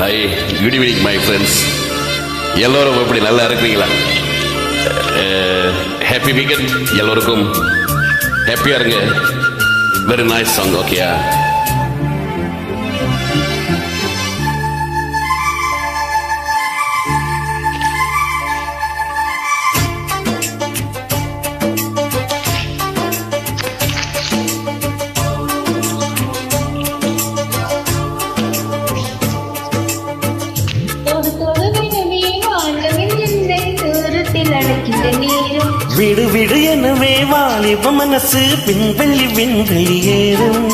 Hi good evening my friends எல்லோரும் எப்படி நல்லா இருக்கிறீங்களா? ஹாப்பி வீக்கெண்ட் எல்லோருக்கும். ஹாப்பியாக இருங்க. வெரி நைஸ் சாங் ஓகேயா விடு விடு எனவே வாலிப மனசு பின்வெள்ளி விண்வெளி ஏறும்.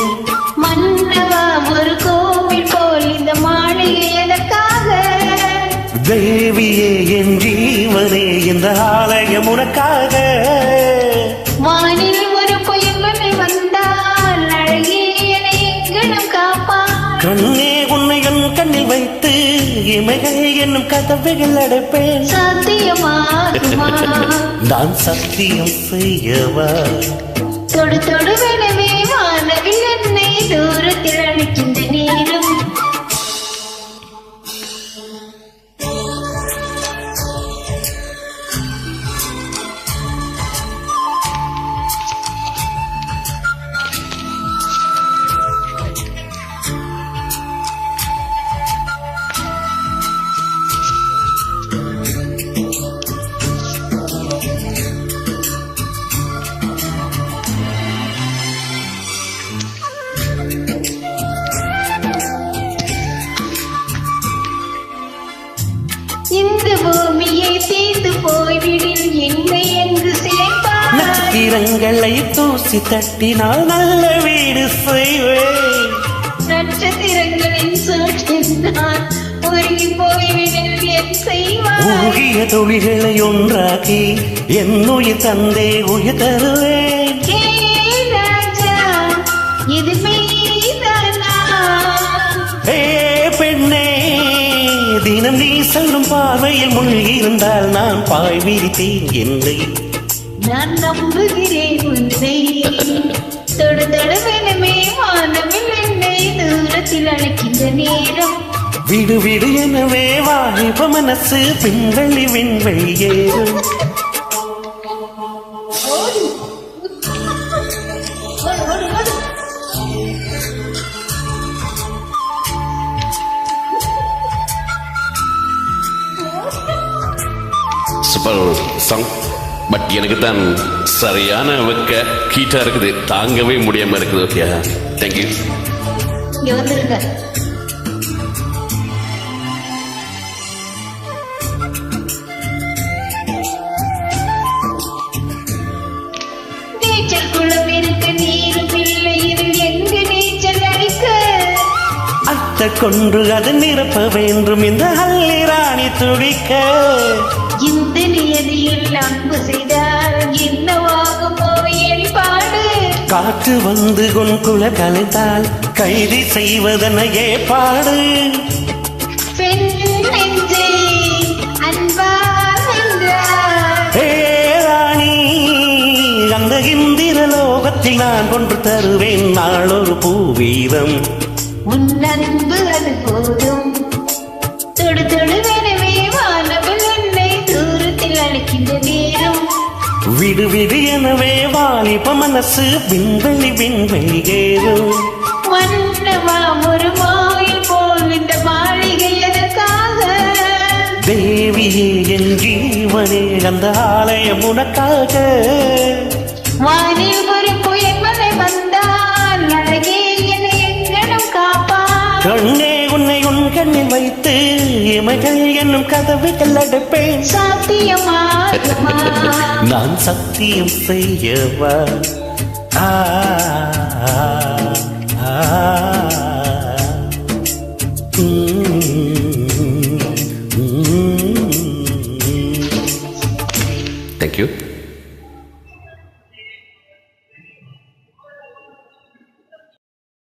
மன்னவா ஒரு கோவில் போல் இந்த மாளிகை எதற்காக தேவியே என் ஜீவனே இந்த ஆலயம் உனக்காக. இமைகள் என்னும் கதவைகள் அடைப்பேன். நான் சத்தியம் செய்யவா? பூமியை தீர்ந்து போய்விடில் என்னை எங்கு சேர்ப்பாய் நட்சத்திரங்களை தூசி தட்டினால் நல்ல வீடு செய்வேன். நட்சத்திரங்களின் சூழ்ச்சில் நான் உருகி போய்விடில் என் ஊகிய தொழில்களை ஒன்றாக்கி என் உயிர் தந்தே உயிர் தருவேன். ராஜா தினம் நீ சொல்லும் பார்வையில் முழுகியிருந்தால் நான் பாய் விரித்தேன் என்னை நான் நம்புகிறேன் உன்னை தொடு தொடுவெனமே வானவில் என்னை தூரத்தில் அழைக்கின்ற நேரம். விடு விடு எனவே வாலிப மனசு பின்வெளி விண்வெளி ஏறும். சூப்பர் சாங் பட் எனக்கு தான் சரியான வெக்க கீட்டா இருக்குது. தாங்கவே முடியாம இருக்குது ஓகே. தேங்க்யூ கொன்று அது நிரப்ப வேண்டும் இந்த அள்ளி ராணி துடிக்க. இந்த நியதியில் அன்பு செய்தால் என்னவாகுமோ என் பாடு. காற்று வந்து உன் குல கலைத்தால் கைதி செய்வதனையே பாடு பெண் நெஞ்சை அன்பால் வென்றார். ஹே ராணி அந்த இந்திர லோகத்தில் நான் கொன்று தருவேன் நாளொரு பூவீதம். உன் அன்பு அது போதும். தொடு தொடுவெனவே விடு விடு எனவே வாலிப மனசு விண்வெளி விண்வெளி ஏறும். தேவியே என் ஜீவனே அந்த ஆலயம் உனக்காக. வானில் கண்ணில் வைத்து இமைகள் என்னும் கதவுகள் அடைப்பேன். நான் சத்தியம் செய்யவா. தேங்க்யூ